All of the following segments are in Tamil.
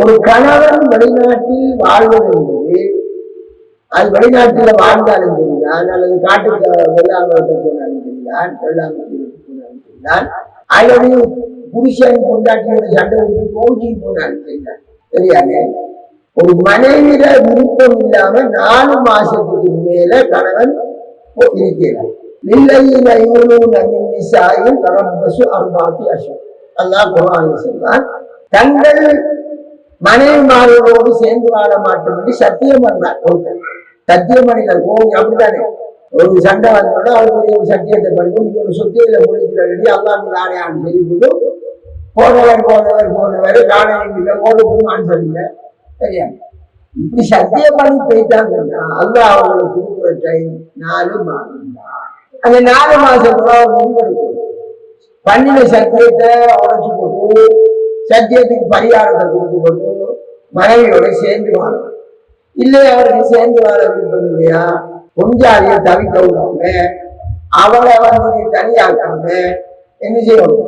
ஒரு கணவன் வெளிநாட்டில் வாழ்வது என்பது அது வெளிநாட்டில் வாழ்ந்தாலும் சரிதான் அல்லது காட்டுக்கு வெள்ளாமத்தை போனாலும் சரிதான் வெள்ளாமத்தில் போனாலும் சரிதான் அல்லது புருஷன் கொண்டாட்டியோட சண்டை விட்டு கோச்சி போனாலும் சரிதான் சரியானே ஒரு மனைவியில விருப்பம் இல்லாம நாலு மாசத்துக்கு மேல கணவன் இருக்கிறார். நில்லையில் ஐநூறு நிசாயில் தரம்பசு அருபாத்தி அசோக் அல்லாஹ் குரான் சொல்றான் தங்கள் மனைவிமாரோடு சேர்ந்து வாழ மாட்டோம் என்று சத்தியம் பண்ணார். ஒருத்தர். சத்தியம் பண்ணினார் கோவில் அப்படித்தானே? ஒரு சண்டை வந்தோட அவர் ஒரு சத்தியத்தை பண்ணி இது ஒரு சொத்தியில முடிக்கிறாடி அல்லாஹ் ஆடையான்னு ஆண்டு போனவர் போனவர் போனவர். நானே இல்லை ஓடுக்குமான்னு சொல்லுங்க சரியா இப்படி சத்தியம் பண்ணி போயிட்டாங்கன்னா அல்லா அவங்களுக்கு கொடுக்குற டைம் நாலு மாதம் தான். அந்த நாலு மாசத்துல அவர் முடிவெடுக்கணும். பண்ணின சத்தியத்தை உடச்சு போட்டு சத்தியத்துக்கு பரிகாரத்தை கொடுத்து கொண்டு மனைவியோட சேர்ந்து வாழும் இல்லை அவருக்கு சேர்ந்து வாழ விருப்பம் இல்லையா கொஞ்சாலிய தவிக்க விடாம அவளை வந்து நீ தனியாக்காம என்ன செய்யணும்?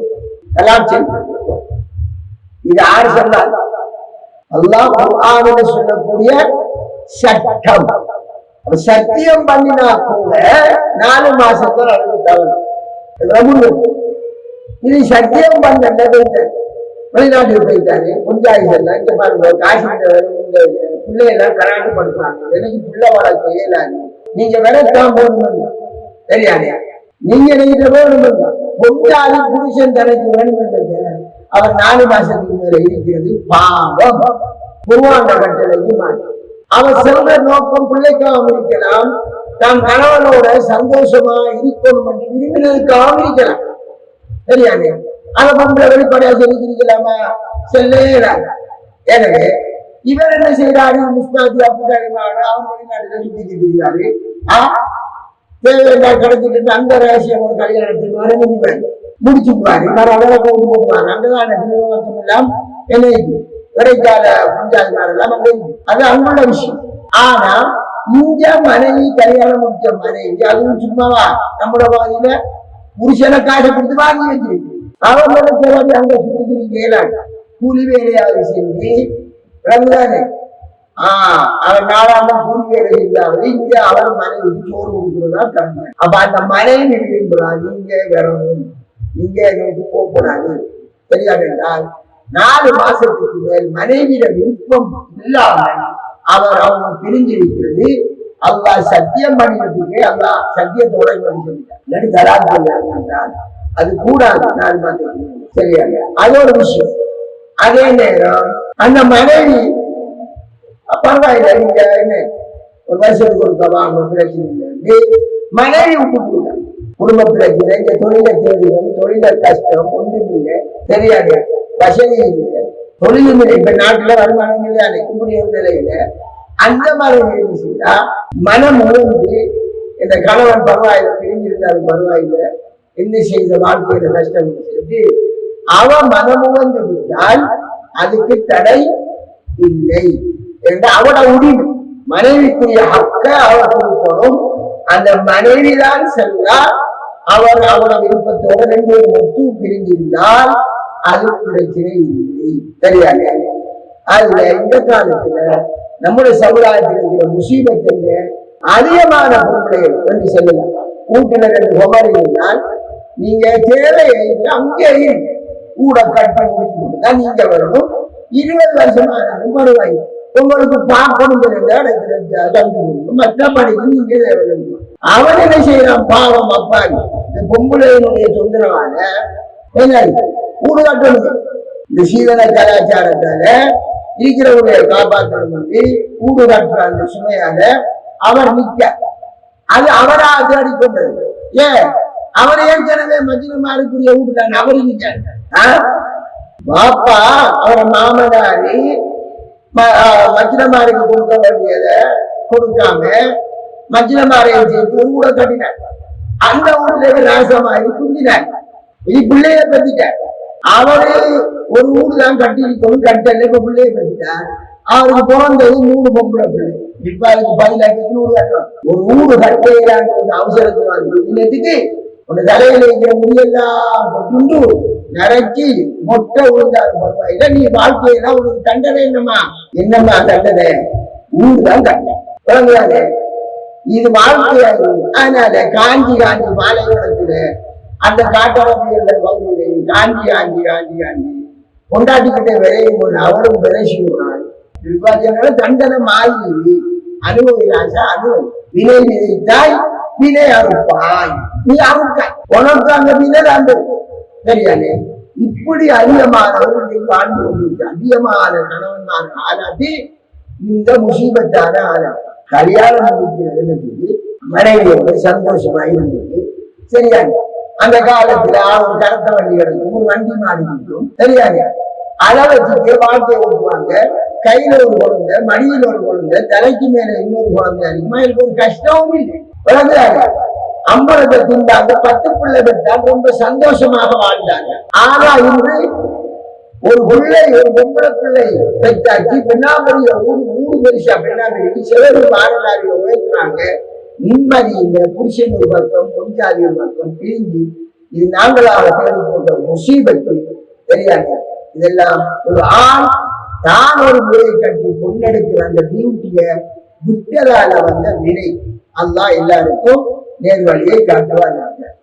எல்லாம் செய்யணும் இது யாரு சொன்னார். அல்லாஹ் குர்ஆனில் சொல்லக்கூடிய சட்டம். சத்தியம் பண்ணினா கூட நாலு மாசத்துல அழுது தவறு இது சத்தியம் பண்ண வெளிநாட்டுக்கு போயிட்டாரு குஞ்சாய் செல்ல இங்க பாருங்க காசி இந்த பிள்ளையெல்லாம் கராட்டு படுத்துறாங்க எனக்கு பிள்ளை வளர்க்க இயலாது நீங்க விளக்காம போகணும் தெரியாதே. நீங்க நினைக்கிற போகணும் பொஞ்சாதி புருஷன் தனக்கு வேணும் அவர் நாலு மாசத்துக்கு மேல இருக்கிறது பாவம். குருவாண்ட கட்டளைக்கு மாற்றம். அவர் செல்ற நோக்கம் பிள்ளைக்காக இருக்கலாம் தாம் கணவனோட சந்தோஷமா இருக்கணும் என்று விரும்பினதுக்காக இருக்கலாம் தெரியாதே. அதை பண்ற வெளிப்படையா சொல்லிக்கிறீங்களாமா செல்லேறாங்க எனவே இவர் என்ன செய்யறாரு முஸ்தாதி அப்படின்னாரு அவர் வெளிநாட்டுல சுத்திட்டு இருக்கிறாரு. ஆ? தேவையில்லா கிடைச்சிட்டு அந்த ரகசியம் ஒரு கல்யாணத்துக்கு வர முடிவாரு முடிச்சுக்குவாரு வேற அவரை கொண்டு போடுவாரு அங்கதான் திருமணம் எல்லாம் என்னைக்கு இடைக்கால பஞ்சாயத்து எல்லாம் அது அவங்களோட விஷயம். ஆனா இங்க மனைவி கல்யாணம் முடிச்ச மனைவி அதுவும் சும்மாவா? நம்மளோட பாதியில புருஷனை காசை கொடுத்து வாங்கி வச்சிருக்கு. அவன் நினைச்சவாடி அங்க சுத்திக்கிறீங்க இயலாது கூலி வேலையாவது செஞ்சு விளங்குதானே ஆஹ் அவன் நாளாந்த கூலி வேலை செஞ்சாவது இங்க அவன் மனைவிக்கு சோறு கொடுக்குறதா கடமை அப்ப அந்த மனைவி விரும்புறா நீங்க வரணும் நீங்க எங்களுக்கு போகக்கூடாது தெரியாது என்றால் நாலு மாசத்துக்கு மேல் மனைவியில விருப்பம் இல்லாமல் அவர் அவங்க பிரிஞ்சிருக்கிறது அல்லாஹ் சத்தியம் பண்ணினதுக்கு அல்லா சத்தியத்தோட சொல்லிட்டார் இல்லாட்டி தலாக் என்றால் அது கூடாது. நாலு மாதத்துக்கு சரியா. அது ஒரு விஷயம். அதே நேரம் அந்த மனைவி பரவாயில்ல நீங்க என்ன? ஒரு வருஷத்துக்கு கொடுத்தவா வாங்க பிரச்சனை இல்லை. மனைவி விட்டு குடும்ப பிரச்சனை இங்க தொழில தேடிகள் தொழில கஷ்டம் ஒன்றும் இல்லை. தெரியாது. வசதி இல்லை. தொழிலும் இல்லை. இப்ப நாட்டுல வருமானம் இல்லை. இப்படி ஒரு நிலையில அந்த மாதிரி என்ன மனம் உணர்ந்து இந்த கணவன் பரவாயில்லை பிரிஞ்சிருந்தாலும் பரவாயில்லை. என்ன செய்த வாழ்க்கையில கஷ்டம்? இல்லை அவன் மனமுகந்து மனம் உணர்ந்து விட்டால் அதுக்கு தடை இல்லை என்று அவட உரிமை மனைவிக்குரிய ஹக்க அவர் கொடுக்கணும். அந்த மனைவிதான் சென்றால் அவர் அவட விருப்பத்தோட ரெண்டு ஒரு ஒத்து பிரிந்திருந்தால் அது பிரச்சனை இல்லை. தெரியாது அதுல இந்த காலத்துல நம்முடைய சமுதாயத்தில் இருக்கிற முசீபத்தில் அதிகமான பொருட்களை என்று சொல்லலாம். வீட்டுல ரெண்டு குமரி இருந்தால் நீங்க தேவையை அங்கேயும் கூட கட்டி முடிச்சு தான் நீங்க வரணும். இருபது வருஷமா வருவாய் உங்களுக்கு பார்க்கணும் மற்றபடிக்கு நீங்க அவன் என்ன செய்யறான் பாவம் அப்பாவி. இந்த பொம்பளையினுடைய தொந்தரவான என்ன? கூடு கட்டணும் இந்த சீதன கலாச்சாரத்தால இருக்கிறவங்களை காப்பாற்றணும் வந்து கூடு கட்டுற அந்த சுமையால அவர் நிக்க. அது அவரா தேடி ஏன்? அவர் ஏற்கனவே மஜ்னமாருக்குரிய வீட்டுல அவர் நிக்காரு பாப்பா அவரை மாமனாரி மஜ்னமாருக்கு கொடுக்க வேண்டியத கொடுக்காம மஜ்னமாரையை சேர்த்து கூட கட்டினார். அந்த வீட்டுல நாசமாயி குந்தினார். இது பிள்ளைய பத்திட்டார் அவரு ஒரு வீடு தான் கட்டி இருக்கணும் கட்டல இப்ப பிள்ளைய பத்திட்டார் அவருக்கு பிறந்தது மூணு பொம்பளை பிள்ளை. இப்ப அதுக்கு பதிலாயிரத்தி நூறு கட்டணும். ஒரு ஊடு கட்டையிலான ஒரு அவசரத்துக்கு வந்து உன் தலையில இருக்கிற முடியெல்லாம் கொண்டு நரைச்சி மொட்டை உழுந்தாரு பரவாயில்ல நீ வாழ்க்கையில உனக்கு தண்டனை என்னமா என்னம்மா தண்டனை? ஊர்தான் தண்டனை. விளங்குதானே இது வாழ்க்கையாது அதனால காஞ்சி காஞ்சி பாலைவனத்துல அந்த காட்டவர்கள் பகுதியில் காஞ்சி காஞ்சி காஞ்சி காஞ்சி. கொண்டாட்டிக்கிட்ட விரையும் போது அவளும் விரைச்சி போனாள் தண்டனை மாறி அனுபவிராசா அனுபவி வினை விதைத்தாய் வினை அறுப்பாய் நீ அறுக்காய் உனக்கு அங்க வினை தான் சரியானே இப்படி அதிகமானவர்கள் நீ வாழ்ந்து கொண்டிருக்க அதிகமான கணவன்மார் ஆளாட்டி இந்த முசீபத்தான ஆளா கல்யாணம் முடிக்கிறது மனைவியோட சந்தோஷமா இருந்தது சரியாங்க அந்த காலத்துல ஒரு கரத்த வண்டி கிடக்கும் ஒரு வண்டி மாறி நிற்கும் சரியாங்க அளவச்சுக்கே வாழ்க்கையை ஓட்டுவாங்க கையில ஒரு குழந்தை மடியில் ஒரு குழந்தை தலைக்கு மேல இன்னொரு குழந்தை அதிகமா எனக்கு ஒரு கஷ்டமும் இல்லை வழங்குறாங்க அம்பலத்தை திண்டாங்க பத்து பிள்ளை பெற்றாங்க ரொம்ப சந்தோஷமாக வாழ்ந்தாங்க. ஆனா இன்று ஒரு பிள்ளை ஒரு பொம்பளை பிள்ளை பெற்றாச்சு பெண்ணாமரியை ஊடு ஊடு பெருசா பெண்ணாமரிக்கு சிலர் மாறலாரியை உழைக்கிறாங்க. நிம்மதி இந்த புருஷன் ஒரு பக்கம் பொஞ்சாதி ஒரு பக்கம் பிரிஞ்சு இது நாங்களாக தேடி போட்ட முசீபத்து தெரியாது? இதெல்லாம் ஒரு ஆண் தான் ஒரு முறையை கட்டி பொண்ணெடுக்கிற அந்த பியூட்டிய விட்டதால வந்த வினை. அல்லாஹ் எல்லாருக்கும் நேர்வழியை காட்டுவாங்க